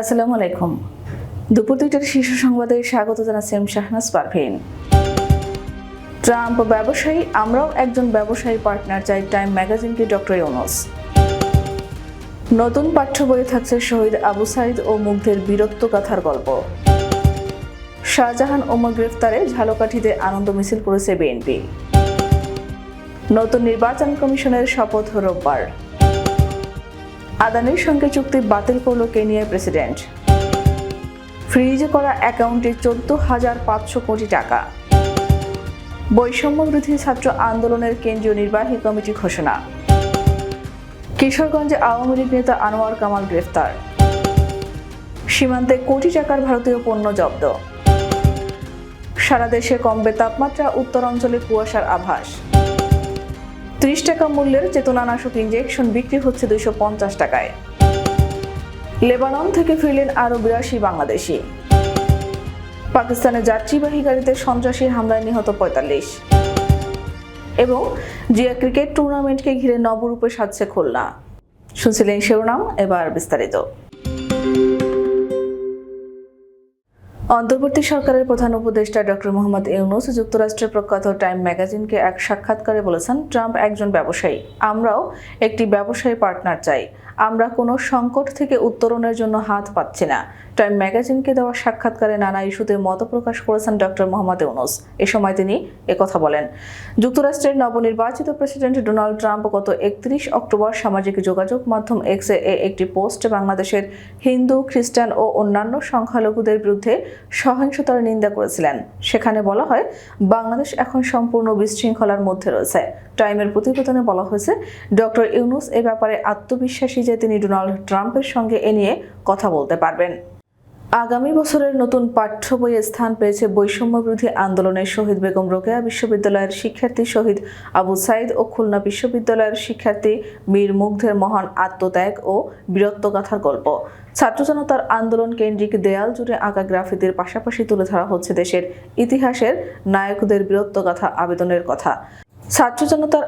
আসসালামু আলাইকুম। দুপুর দুইটার শীর্ষ সংবাদে স্বাগত জানাচ্ছি শাহনাজ পারভিন। ট্রাম্প ব্যবসায়ী, আমরাও একজন ব্যবসায়ী পার্টনার, চাই টাইম ম্যাগাজিনকে ডক্টর ইউনুস। নতুন পাঠ্য বইয়ে থাকছে শহীদ আবু সাইদ ও মুগ্ধের বীরত্ব গাথার গল্প। শাহজাহান ওমর গ্রেফতারে ঝালকাঠিতে আনন্দ মিছিল করেছে বিএনপি। নতুন নির্বাচন কমিশনের শপথ রোববার। আদানির সঙ্গে চুক্তি বাতিল করল কেনিয়ার প্রেসিডেন্ট। ফ্রিজে করা অ্যাকাউন্টে চোদ্দ হাজার পাঁচশো কোটি টাকা। বৈষম্য বিরোধী ছাত্র আন্দোলনের কেন্দ্রীয় নির্বাহী কমিটি ঘোষণা। কিশোরগঞ্জে আওয়ামী লীগ নেতা আনোয়ার কামাল গ্রেফতার। সীমান্তে কোটি টাকার ভারতীয় পণ্য জব্দ। সারা দেশে কমবে তাপমাত্রা, উত্তরাঞ্চলে কুয়াশার আভাস। ত্রিশ টাকা মূল্যের চেতনানাশক ইঞ্জেকশন বিক্রি হচ্ছে দুইশো পঞ্চাশ টাকায়। লেবানন থেকে ফিরলেন আরও বিরাশি বাংলাদেশি। পাকিস্তানের যাত্রীবাহী গাড়িতে সন্ত্রাসী হামলায় নিহত পঁয়তাল্লিশ। এবং জিয়া ক্রিকেট টুর্নামেন্টকে ঘিরে নবরূপে সাজছে খুলনা। শুনছিলেন শিরোনাম, এবার বিস্তারিত। অন্তর্বর্তী সরকারের প্রধান উপদেষ্টা ডক্টর মোহাম্মদ ইউনুস যুক্তরাষ্ট্রের প্রখ্যাত টাইম ম্যাগাজিনকে এক সাক্ষাৎকারে বলেছেন, ট্রাম্প একজন ব্যবসায়ী। আমরাও একটি ব্যবসায়ী পার্টনার চাই। আমরা কোনো সংকট থেকে উত্তরণের জন্য হাত পাচ্ছি না। টাইম ম্যাগাজিনকে দেওয়া সাক্ষাৎকারে নানা ইস্যুতে মত প্রকাশ করেছেন ডক্টর মোহাম্মদ ইউনুস। এ সময় তিনি একথা বলেন, যুক্তরাষ্ট্রের নবনির্বাচিত প্রেসিডেন্ট ডোনাল্ড ট্রাম্প গত একত্রিশ অক্টোবর সামাজিক যোগাযোগ মাধ্যম এক্সে এ একটি পোস্টে বাংলাদেশের হিন্দু, খ্রিস্টান ও অন্যান্য সংখ্যালঘুদের বিরুদ্ধে সহিংসতার নিন্দা করেছিলেন। সেখানে বলা হয়, বাংলাদেশ এখন সম্পূর্ণ বিশৃঙ্খলার মধ্যে রয়েছে। টাইমের প্রতিবেদনে বলা হয়েছে, ডক্টর ইউনুস এ ব্যাপারে আত্মবিশ্বাসী যে তিনি ডোনাল্ড ট্রাম্পের সঙ্গে এ নিয়ে কথা বলতে পারবেন। আগামী বছরের নতুন পাঠ্য বইয়ে স্থান পেয়েছে বৈষম্য বিরোধী আন্দোলনের শহীদ বেগম রোকেয়া বিশ্ববিদ্যালয়ের শিক্ষার্থী শহীদ আবু সাইদ ও খুলনা বিশ্ববিদ্যালয়ের শিক্ষার্থী মীর মুগ্ধের মহান আত্মত্যাগ ও বীরত্বগাথার গল্প। ছাত্র জনতার আন্দোলন কেন্দ্রিক দেয়াল জুড়ে আঁকা গ্রাফিতির পাশাপাশি তুলে ধরা হচ্ছে দেশের ইতিহাসের নায়কদের বীরত্বগাথা আবেদনের কথা। ছাত্র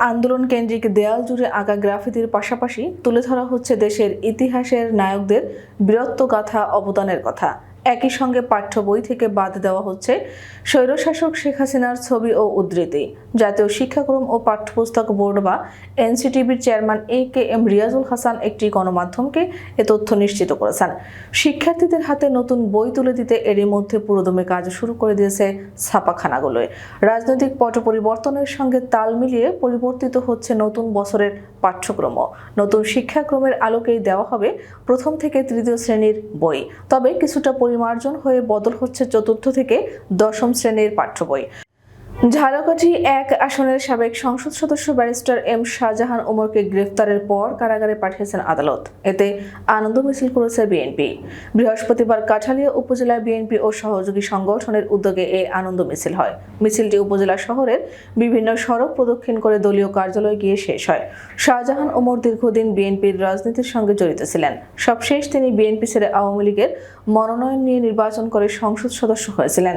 আন্দোলন কেন্দ্রিক দেয়াল জুড়ে আঁকা গ্রাফিতির পাশাপাশি তুলে ধরা হচ্ছে দেশের ইতিহাসের নায়কদের বীরত্বগাথা অবদানের কথা। একই সঙ্গে পাঠ্য বই থেকে বাদ দেওয়া হচ্ছে স্বৈরশাসক শেখ হাসিনার ছবি ও উদ্ধৃতি। জাতীয় শিক্ষাক্রম ও পাঠ্যপুস্তক বোর্ড বা এনসিটিভির chairman A K M Riazul Hasan একটি গণমাধ্যমকে এ তথ্য নিশ্চিত করেছেন। শিক্ষার্থীদের হাতে নতুন বই তুলে দিতে এরই মধ্যে পুরোদমে কাজ শুরু করে দিয়েছে ছাপাখানাগুলোয়। রাজনৈতিক পট পরিবর্তনের সঙ্গে তাল মিলিয়ে পরিবর্তিত হচ্ছে নতুন বছরের পাঠ্যক্রম নতুন শিক্ষাক্রমের আলোকেই দেওয়া হবে প্রথম থেকে তৃতীয় শ্রেণির বই। তবে কিছুটা পরিমার্জন হয়ে বদল হচ্ছে চতুর্থ থেকে দশম শ্রেণির পাঠ্য বই। ঝালকাঠি এক আসনের সাবেক সংসদ সদস্য ব্যারিস্টার এম শাহজাহান ওমরকে গ্রেফতারের পর কারাগারে পাঠিয়েছেন আদালত। এতে আনন্দ মিছিল করেছে বিএনপি। বৃহস্পতিবার কাঠালিয়া উপজেলা বিএনপি ও সহযোগী সংগঠনের উদ্যোগে এই আনন্দ মিছিল হয়। মিছিলটি উপজেলা শহরের বিভিন্ন সড়ক প্রদক্ষিণ করে দলীয় কার্যালয়ে গিয়ে শেষ হয়। শাহজাহান ওমর দীর্ঘদিন বিএনপির রাজনীতির সঙ্গে জড়িত ছিলেন। সবশেষ তিনি বিএনপি ছেড়ে আওয়ামী লীগের মনোনয়ন নিয়ে নির্বাচন করে সংসদ সদস্য হয়েছিলেন।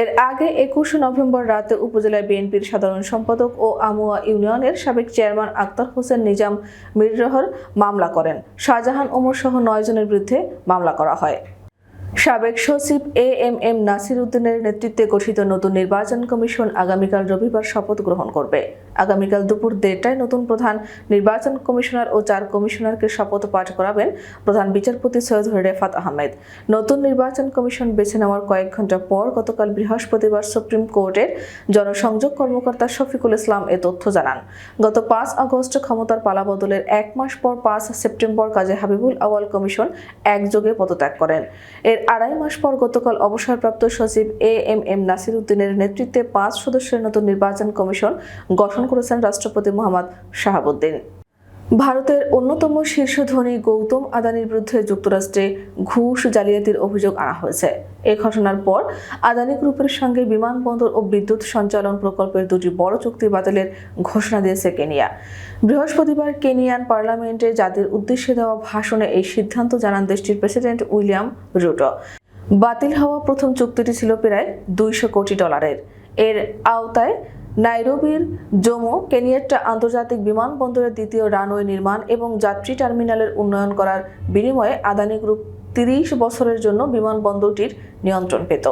এর আগে একুশে নভেম্বর রাতে উপজেলা বিএনপির সাধারণ সম্পাদক ও আমুয়া ইউনিয়নের সাবেক চেয়ারম্যান আক্তার হোসেন নিজাম মিররহর মামলা করেন। শাহজাহান ওমর সহ নয় জনের বিরুদ্ধে মামলা করা হয়। সাবেক সচিব এ এম এম নাসির উদ্দিনের নেতৃত্বে গঠিত নতুন নির্বাচন কমিশন আগামীকাল রবিবার শপথ গ্রহণ করবে। আগামীকাল দুপুর দেড়টায় নতুন প্রধান নির্বাচন কমিশনার ও চার কমিশনারকে শপথ পাঠ করাবেন প্রধান বিচারপতি সৈয়দ রেফাত আহমেদ। নতুন নির্বাচন কমিশন বেছে নেওয়ার কয়েক ঘণ্টা পর গতকাল বৃহস্পতিবার সুপ্রিম কোর্টের জনসংযোগ কর্মকর্তা শফিকুল ইসলাম এ তথ্য জানান। গত পাঁচ আগস্ট ক্ষমতার পালাবদলের এক মাস পর পাঁচ সেপ্টেম্বর কাজে হাবিবুল আওয়াল কমিশন একযোগে পদত্যাগ করেন। এর আড়াই মাস পর গতকাল অবসরপ্রাপ্ত সচিব এ এম এম নাসির উদ্দিনের নেতৃত্বে পাঁচ সদস্যের নতুন নির্বাচন কমিশন গঠন করেছেন রাষ্ট্রপতি মোহাম্মদ শাহাবুদ্দিন। ভারতের অন্যতম শীর্ষ ধনী গৌতম আদানির বিরুদ্ধে যুক্তরাষ্ট্রে ঘুষ জালিয়াতির অভিযোগ আনা হয়েছে। এ ঘটনার পর আদানি গ্রুপের সঙ্গে বিমানবন্দর ও বিদ্যুৎ সঞ্চালন প্রকল্পের দুটি বড় চুক্তি বাতিলের ঘোষণা দিয়েছে কেনিয়া। বৃহস্পতিবার কেনিয়ান পার্লামেন্টে জাতির উদ্দেশ্যে দেওয়া ভাষণে এই সিদ্ধান্ত জানান দেশটির প্রেসিডেন্ট উইলিয়াম রুটো। বাতিল হওয়া প্রথম চুক্তিটি ছিল প্রায় দুইশো কোটি ডলারের। এর আওতায় নাইরোবির জোমো কেনিয়াট্টা আন্তর্জাতিক বিমানবন্দরের দ্বিতীয় রানওয়ে নির্মাণ এবং যাত্রী টার্মিনালের উন্নয়ন করার বিনিময়ে আদানি গ্রুপ তিরিশ বছরের জন্য বিমানবন্দরটির নিয়ন্ত্রণ পেত।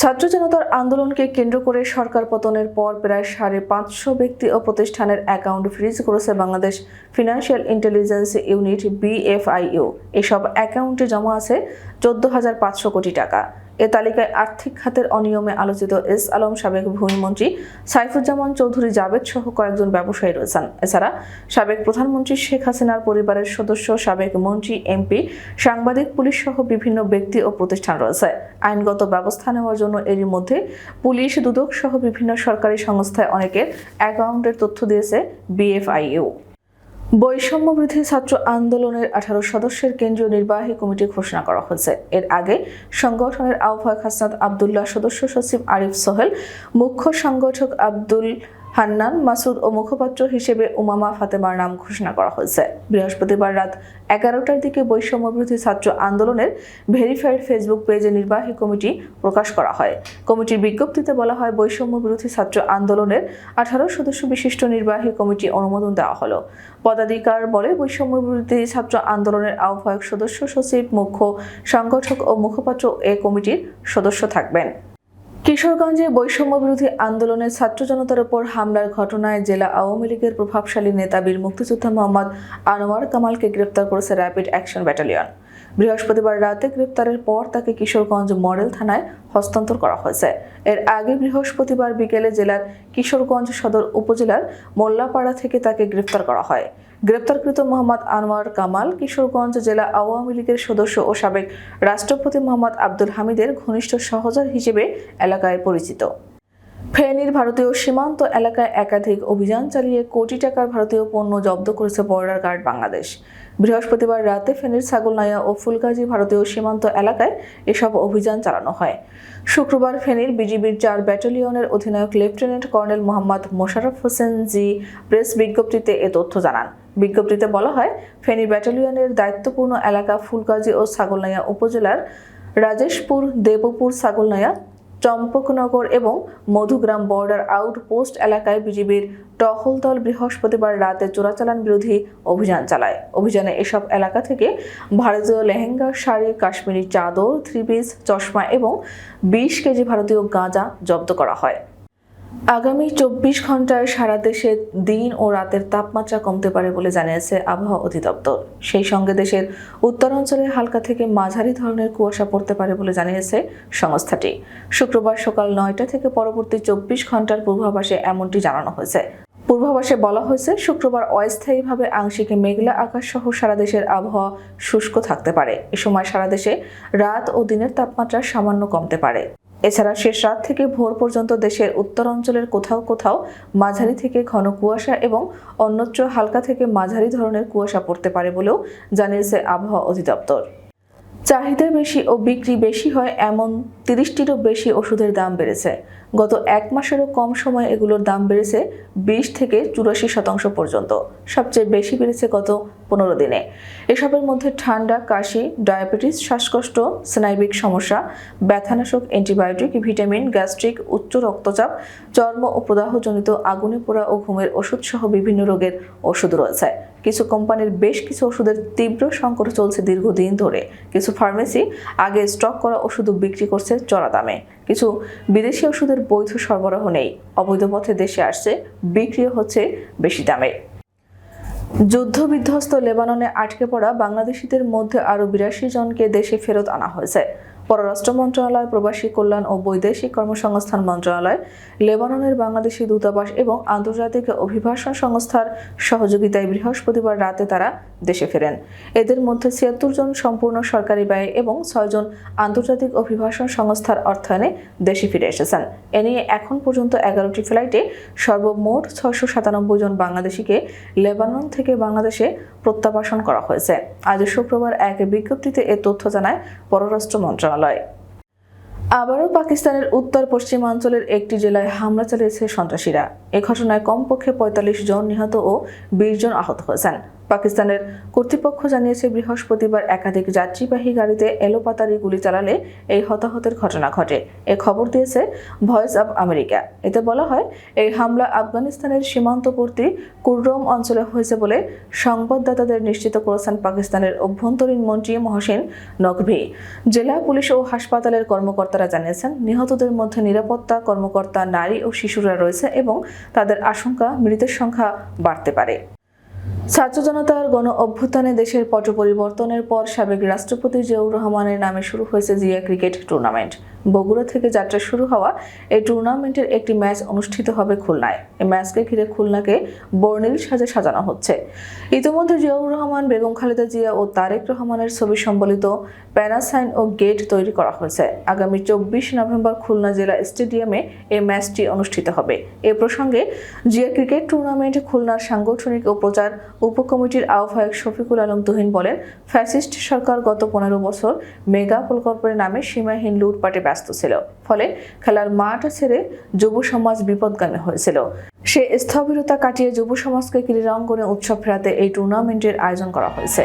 ছাত্র জনতার আন্দোলনকে কেন্দ্র করে সরকার পতনের পর প্রায় সাড়ে পাঁচশো ব্যক্তি ও প্রতিষ্ঠানের অ্যাকাউন্ট ফ্রিজ করেছে Bangladesh financial intelligence unit BFIU এসব অ্যাকাউন্টে জমা আছে চোদ্দ হাজার পাঁচশো কোটি টাকা। এ তালিকায় আর্থিক খাতের অনিয়মে আলোচিত এস আলম সাবেক ভূমিমন্ত্রী সাইফুজ্জামান চৌধুরী জাবেদ সহ কয়েকজন ব্যবসায়ী রয়েছেন। এছাড়া সাবেক প্রধানমন্ত্রী শেখ হাসিনার পরিবারের সদস্য, সাবেক মন্ত্রী, এমপি, সাংবাদিক, পুলিশ সহ বিভিন্ন ব্যক্তি ও প্রতিষ্ঠান রয়েছে। আইনগত ব্যবস্থা নেওয়ার জন্য এরই মধ্যে পুলিশ, দুদক সহ বিভিন্ন সরকারি সংস্থায় অনেকের অ্যাকাউন্টের তথ্য দিয়েছে বিএফআইইউ। বৈষম্য বৃদ্ধি ছাত্র আন্দোলনের আঠারো সদস্যের কেন্দ্রীয় নির্বাহী কমিটি ঘোষণা করা হয়েছে। এর আগে সংগঠনের আহ্বায়ক হাসনাত আবদুল্লাহ, সদস্য সচিব আরিফ সোহেল, মুখ্য সংগঠক আব্দুল হান্নান, মাসুদ ও মুখপাত্র হিসেবে উমামা ফাতেমার নাম ঘোষণা করা হয়েছে। বৃহস্পতিবার রাত এগারোটার দিকে বৈষম্য বিরোধী ছাত্র আন্দোলনের ভেরিফাইড ফেসবুক পেজে নির্বাহী কমিটি প্রকাশ করা হয়। কমিটির বিজ্ঞপ্তিতে বলা হয় বৈষম্য বিরোধী ছাত্র আন্দোলনের আঠারো সদস্য বিশিষ্ট নির্বাহী কমিটি অনুমোদন দেওয়া হলো। পদাধিকার বলে বৈষম্য বিরোধী ছাত্র আন্দোলনের আহ্বায়ক সদস্য সচিব, মুখ্য সংগঠক ও মুখপাত্র এ কমিটির সদস্য থাকবেন। কিশোরগঞ্জে বৈষম্য বিরোধী আন্দোলনে ছাত্র জনতার উপর হামলার ঘটনায় জেলা আওয়ামী লীগের প্রভাবশালী নেতা বীর মুক্তিযোদ্ধা মোহাম্মদ আনোয়ার কামালকে গ্রেপ্তার করেছে র্যাপিড অ্যাকশন ব্যাটালিয়ন। বৃহস্পতিবার রাতে গ্রেপ্তারের পর তাকে কিশোরগঞ্জ মডেল থানায় হস্তান্তর করা হয়েছে। এর আগে বৃহস্পতিবার বিকেলে জেলার কিশোরগঞ্জ সদর উপজেলার মোল্লাপাড়া থেকে তাকে গ্রেপ্তার করা হয়। গ্রেপ্তারকৃত মোহাম্মদ আনোয়ার কামাল কিশোরগঞ্জ জেলা আওয়ামী লীগের সদস্য ও সাবেক রাষ্ট্রপতি মোহাম্মদ আব্দুল হামিদের ঘনিষ্ঠ সহজার হিসেবে এলাকায় পরিচিত। ফেনীর ভারতীয় সীমান্ত এলাকায় একাধিক অভিযান চালিয়ে কোটি টাকার ভারতীয় পণ্য জব্দ করেছে বর্ডার গার্ড বাংলাদেশ। বৃহস্পতিবার রাতে ফেনীর ছাগলনাইয়া ও ফুলগাজী ভারতীয় সীমান্ত এলাকায় এসব অভিযান চালানো হয়। শুক্রবার ফেনীর বিজিবির চার ব্যাটালিয়নের অধিনায়ক লেফটেন্যান্ট কর্নেল মোহাম্মদ মোশাররফ হোসেন জি প্রেস বিজ্ঞপ্তিতে এ তথ্য জানান। বিজ্ঞপ্তিতে বলা হয়, ফেনী ব্যাটালিয়নের দায়িত্বপূর্ণ এলাকা ফুলগাজী ও ছাগলনাইয়া উপজেলার রাজেশপুর, দেবপুর, ছাগলনাইয়া চম্পকনগর এবং মধুগ্রাম বর্ডার আউটপোস্ট এলাকায় বিজিবির টহল দল বৃহস্পতিবার রাতে চোরাচালান বিরোধী অভিযান চালায়। অভিযানে এসব এলাকা থেকে ভারতীয় লেহেঙ্গা, শাড়ি, কাশ্মীরি চাদর, থ্রি পিস, চশমা এবং বিশ কেজি ভারতীয় গাঁজা জব্দ করা হয়। আগামী চব্বিশ ঘন্টায় সারা দেশে দিন ও রাতের তাপমাত্রা কমতে পারে বলে জানিয়েছে আবহাওয়া অধিদপ্তর। সেই সঙ্গে দেশের উত্তরাঞ্চলে হালকা থেকে মাঝারি ধরনের কুয়াশা পড়তে পারে বলে জানিয়েছে সংস্থাটি। শুক্রবার সকাল নয়টা থেকে পরবর্তী চব্বিশ ঘণ্টার পূর্বাভাসে এমনটি জানানো হয়েছে। পূর্বাভাসে বলা হয়েছে, শুক্রবার অস্থায়ীভাবে আংশিক মেঘলা আকাশ সহ সারা দেশের আবহাওয়া শুষ্ক থাকতে পারে। এ সময় সারা দেশে রাত ও দিনের তাপমাত্রা সামান্য কমতে পারে। এছাড়া শেষ রাত থেকে ভোর পর্যন্ত দেশের উত্তর অঞ্চলের কোথাও কোথাও মাঝারি থেকে ঘন কুয়াশা এবং অন্যত্র হালকা থেকে মাঝারি ধরনের কুয়াশা পড়তে পারে বলেও জানিয়েছে আবহাওয়া অধিদপ্তর। চাহিদা বেশি ও বিক্রি বেশি হয় এমন তিরিশটিরও বেশি ওষুধের দাম বেড়েছে। গত এক মাসেরও কম সময়ে এগুলোর দাম বেড়েছে বিশ থেকে চুরাশি শতাংশ পর্যন্ত। সবচেয়ে বেশি বেড়েছে গত পনেরো দিনে। এসবের মধ্যে ঠান্ডা, কাশি, ডায়াবেটিস, শ্বাসকষ্ট, স্নায়বিক সমস্যা, ব্যথানাশক অ্যান্টিবায়োটিক, ভিটামিন, গ্যাস্ট্রিক, উচ্চ রক্তচাপ, চর্ম ও প্রদাহজনিত আগুনে পোড়া ও ঘুমের ওষুধ সহ বিভিন্ন রোগের ওষুধ রয়েছে। কিছু কোম্পানির বেশ কিছু ওষুধের তীব্র সংকট চলছে দীর্ঘদিন ধরে। কিছু ফার্মেসি আগে স্টক করা ওষুধ বিক্রি করছে চড়া দামে। কিছু বিদেশি ওষুধের বৈধ সরবরাহ নেই। অবৈধ পথে দেশে আসছে, বিক্রিও হচ্ছে বেশি দামে। যুদ্ধবিধ্বস্ত লেবাননে আটকে পড়া বাংলাদেশিদের মধ্যে আরও বিরাশি জনকে দেশে ফেরত আনা হয়েছে। পররাষ্ট্র মন্ত্রণালয়, প্রবাসী কল্যাণ ও বৈদেশিক কর্মসংস্থান মন্ত্রণালয়, লেবাননের বাংলাদেশি দূতাবাস এবং আন্তর্জাতিক অভিবাসন সংস্থার সহযোগিতায় বৃহস্পতিবার রাতে তারা দেশে ফেরেন। এদের মধ্যে ছিয়াত্তর জন সম্পূর্ণ সরকারি ব্যয় এবং ছয়জন আন্তর্জাতিক অভিবাসন সংস্থার অর্থায়নে দেশে ফিরে এসেছেন। এ নিয়ে এখন পর্যন্ত এগারোটি ফ্লাইটে সর্বমোট ছয়শো সাতানব্বই জন বাংলাদেশিকে লেবানন থেকে বাংলাদেশে প্রত্যাবাসন করা হয়েছে। আজ শুক্রবার এক বিজ্ঞপ্তিতে এ তথ্য জানায় পররাষ্ট্র মন্ত্রণালয়। আবারও পাকিস্তানের উত্তর পশ্চিমাঞ্চলের একটি জেলায় হামলা চালিয়েছে সন্ত্রাসীরা। এ ঘটনায় কমপক্ষে পঁয়তাল্লিশ জন নিহত ও বিশ জন আহত হয়েছেন। পাকিস্তানের কর্তৃপক্ষ জানিয়েছে, বৃহস্পতিবার একাধিক যাত্রীবাহী গাড়িতে এলোপাতারি গুলি চালালে এই হতাহতের ঘটনা ঘটে। এ খবর দিয়েছে ভয়েস অব আমেরিকা। এতে বলা হয়, এই হামলা আফগানিস্তানের সীমান্তবর্তী কুররম অঞ্চলে হয়েছে বলে সংবাদদাতাদের নিশ্চিত করেছেন পাকিস্তানের অভ্যন্তরীণ মন্ত্রী মহসিন নকভি। জেলা পুলিশ ও হাসপাতালের কর্মকর্তারা জানিয়েছেন, নিহতদের মধ্যে নিরাপত্তা কর্মকর্তা নারী ও শিশুরা রয়েছে এবং তাদের আশঙ্কা মৃতের সংখ্যা বাড়তে পারে। ছাত্র জনতার গণ অভ্যুত্থানে দেশের পট পরিবর্তনের পর সাবেক রাষ্ট্রপতি জিয়াউর রহমানের নামে শুরু হয়েছে জিয়া ক্রিকেট টুর্নামেন্ট। বগুড়া থেকে যাত্রা শুরু হওয়া এই টুর্নামেন্টের একটি ম্যাচ অনুষ্ঠিত হবে খুলনায়। এই ম্যাচকে ঘিরে খুলনাকে বর্ণিল সাজে সাজানো হচ্ছে। ইতিমধ্যে জিয়াউর রহমান, বেগম খালেদা জিয়া ও তারেক রহমানের ছবি সম্বলিত প্যারাসাইন ও গেট তৈরি করা হয়েছে। আগামী চব্বিশ নভেম্বর খুলনা জেলা স্টেডিয়ামে এই ম্যাচটি অনুষ্ঠিত হবে। এ প্রসঙ্গে জিয়া ক্রিকেট টুর্নামেন্ট খুলনার সাংগঠনিক ও প্রচার উপকমিটির আহ্বায়ক শফিকুল আলম তুহিন বলেন, ফ্যাসিস্ট সরকার গত পনেরো বছর মেগা প্রকল্পের নামে সীমাহীন লুটপাটে ব্যস্ত ছিল। ফলে খেলার মাঠ ছেড়ে যুব সমাজ বিপদগামী হয়েছিল। সে স্থবিরতা কাটিয়ে যুব সমাজকে ক্রীড়াঙ্গনে উৎসব ফেরাতে এই টুর্নামেন্টের আয়োজন করা হয়েছে।